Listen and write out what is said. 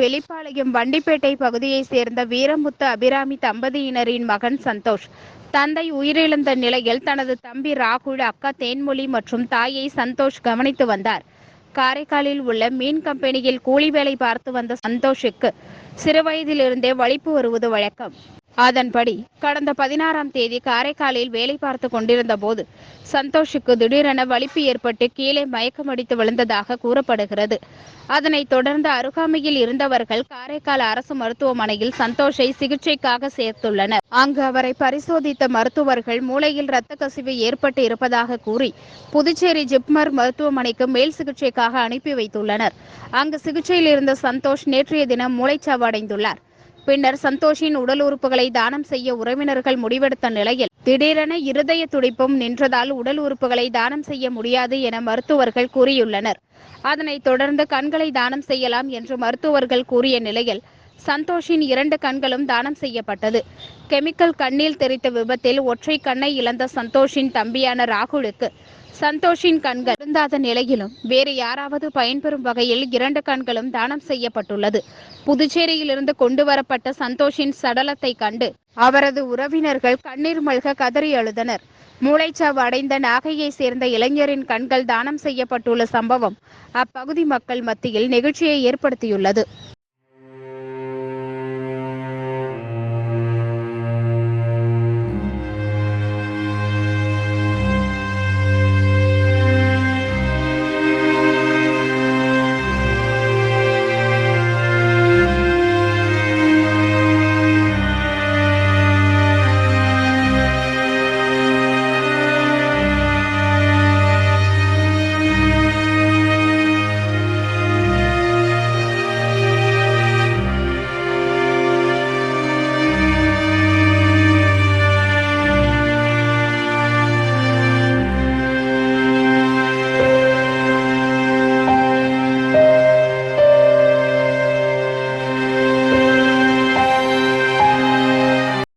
வெளிப்பாளையம் வண்டிப்பேட்டை பகுதியைச் சேர்ந்த வீரமுத்து அபிராமி தம்பதியினரின் மகன் சந்தோஷ். தந்தை உயிரிழந்த நிலையில் தனது தம்பி ராகுல் அக்கா தேன்மொழி மற்றும் தாயை சந்தோஷ் கவனித்து வந்தார். காரைக்காலில் உள்ள மீன் கம்பெனியில் கூலி வேலை பார்த்து வந்த சந்தோஷுக்கு சிறுவயதிலிருந்தே வலிப்பு வருவது வழக்கம். அதன்படி கடந்த பதினாறாம் தேதி காரைக்காலில் வேலை பார்த்து கொண்டிருந்த போது சந்தோஷுக்கு திடீரென வலிப்பு ஏற்பட்டு கீழே மயக்கமடித்து விழுந்ததாக கூறப்படுகிறது. அதனைத் தொடர்ந்து அருகாமையில் இருந்தவர்கள் காரைக்கால் அரசு மருத்துவமனையில் சந்தோஷை சிகிச்சைக்காக சேர்த்துள்ளனர். அங்கு அவரை பரிசோதித்த மருத்துவர்கள் மூளையில் இரத்த கசிவு ஏற்பட்டு இருப்பதாக கூறி புதுச்சேரி ஜிப்மர் மருத்துவமனைக்கு மேல் சிகிச்சைக்காக அனுப்பி வைத்துள்ளனர். அங்கு சிகிச்சையில் இருந்த சந்தோஷ் நேற்றைய தினம் மூளைச்சாவு அடைந்துள்ளார். பின்னர் சந்தோஷின் உடல் உறுப்புகளை தானம் செய்ய உறவினர்கள் முடிவெடுத்த நிலையில் திடீரென இருதய துடிப்பும் நின்றதால் உடல் உறுப்புகளை தானம் செய்ய முடியாது என மருத்துவர்கள் கூறியுள்ளனர். அதனைத் தொடர்ந்து கண்களை தானம் செய்யலாம் என்று மருத்துவர்கள் கூறிய நிலையில் சந்தோஷின் இரண்டு கண்களும் தானம் செய்யப்பட்டது. கெமிக்கல் கண்ணில் தெரித்த விபத்தில் ஒற்றை கண்ணை இழந்த சந்தோஷின் தம்பியான ராகுலுக்கு சந்தோஷின் கண்கள் இருந்தாத நிலையிலும் வேறு யாராவது பயன்பெறும் வகையில் இரண்டு கண்களும் தானம் செய்யப்பட்டுள்ளது. புதுச்சேரியிலிருந்து கொண்டு வரப்பட்ட சந்தோஷின் சடலத்தை கண்டு அவரது உறவினர்கள் கண்ணீர் மல்க கதறி அழுதனர். மூளைச்சாவு அடைந்த நாகையை சேர்ந்த இளைஞரின் கண்கள் தானம் செய்யப்பட்டுள்ள சம்பவம் அப்பகுதி மக்கள் மத்தியில் நெகிழ்ச்சியை ஏற்படுத்தியுள்ளது.